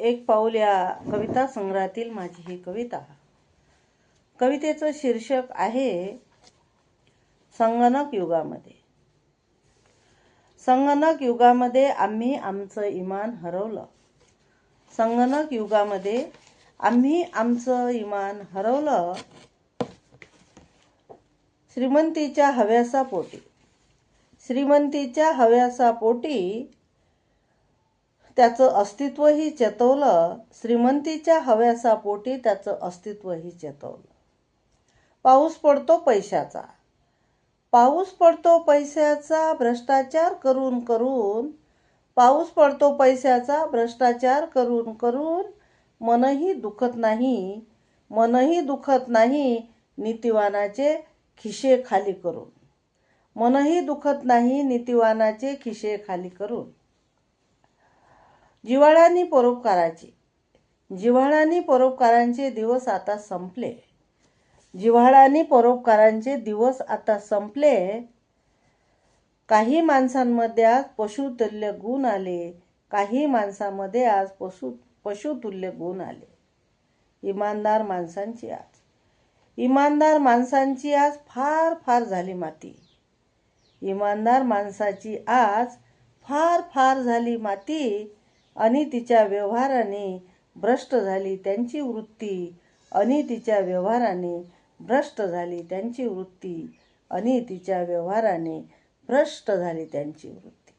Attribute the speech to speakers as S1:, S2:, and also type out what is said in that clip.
S1: एक पाऊल या कविता संग्रहातील माझी ही कविता. कवितेचं शीर्षक आहे संगणक युगामध्ये. संगणक युगामध्ये आम्ही आमचं इमान हरवलं. संगणक युगामध्ये आम्ही आमचं इमान हरवलं. श्रीमंतीच्या हव्यासापोटी. श्रीमंतीच्या हव्यासापोटी त्याचं अस्तित्वही चेतवलं. श्रीमंतीच्या हव्यासापोटी त्याचं अस्तित्वही चेतवलं. पाऊस पडतो पैशाचा. पाऊस पडतो पैशाचा भ्रष्टाचार करून करून. पाऊस पडतो पैशाचा भ्रष्टाचार करून करून. मनही दुखत नाही. मनही दुखत नाही. नीतिवानाचे खिशे खाली करून. मनही दुखत नाही. नीतिवानाचे खिशे खाली करून. जिव्हाळ्यानी परोपकाराची जिव्हाळ्यानी परोपकारांचे दिवस आता संपले. जिव्हाळ्यानी परोपकारांचे दिवस आता संपले. काही माणसांमध्ये आज पशुतुल्य गुण आले. काही माणसामध्ये आज पशु पशुतुल्य गुण आले. इमानदार माणसांची आज. इमानदार माणसांची आज फार फार झाली माती. इमानदार माणसाची आज फार फार झाली माती. आणि तिच्या व्यवहाराने भ्रष्ट झाली त्यांची वृत्ती. आणि तिच्या व्यवहाराने भ्रष्ट झाली त्यांची वृत्ती. आणि तिच्या व्यवहाराने भ्रष्ट झाली त्यांची वृत्ती.